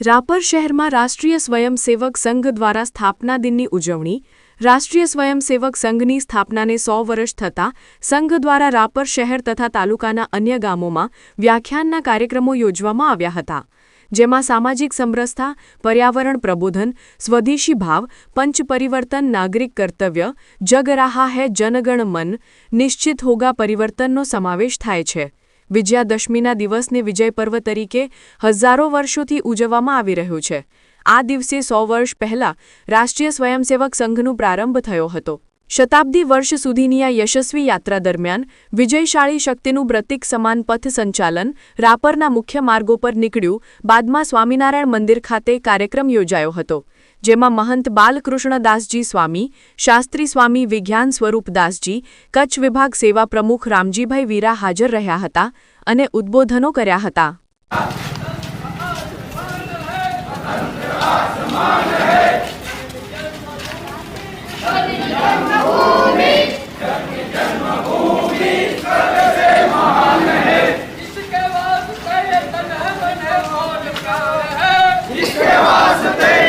રાપર શહેરમાં રાષ્ટ્રીય સ્વયંસેવક સંઘ દ્વારા સ્થાપના દિનની ઉજવણી. રાષ્ટ્રીય સ્વયંસેવક સંઘની સ્થાપનાને સો વર્ષ થતાં સંઘ દ્વારા રાપર શહેર તથા તાલુકાના અન્ય ગામોમાં વ્યાખ્યાનના કાર્યક્રમો યોજવામાં આવ્યા હતા. જેમાં સામાજિક સમરસતા, પર્યાવરણ પ્રબોધન, સ્વદેશી ભાવ, પંચ પરિવર્તન, નાગરિક કર્તવ્ય, જગ રહા હૈ જનગણ મન, નિશ્ચિત હોગા પરિવર્તનનો સમાવેશ થાય છે. વિજયાદશમીના દિવસને વિજય પર્વ તરીકે હજારો વર્ષોથી ઉજવવામાં આવી રહ્યું છે. આ દિવસે સો વર્ષ પહેલા રાષ્ટ્રીય સ્વયંસેવક સંઘનું પ્રારંભ થયો હતો. શતાબ્દી વર્ષ સુધીની આ યશસ્વી યાત્રા દરમિયાન વિજયશાળી શક્તિનું પ્રતિક સમાન પથ સંચાલન રાપરના મુખ્ય માર્ગો પર નીકળ્યું બાદમાં સ્વામિનારાયણ મંદિર ખાતે કાર્યક્રમ યોજાયો હતો, જેમાં મહંત બાલકૃષ્ણદાસજી સ્વામી, શાસ્ત્રી સ્વામી વિજ્ઞાન સ્વરૂપદાસજી કચ્છ વિભાગ સેવા પ્રમુખ રામજીભાઈ વીરા હાજર રહ્યા હતા અને ઉદ્બોધનો કર્યા હતા.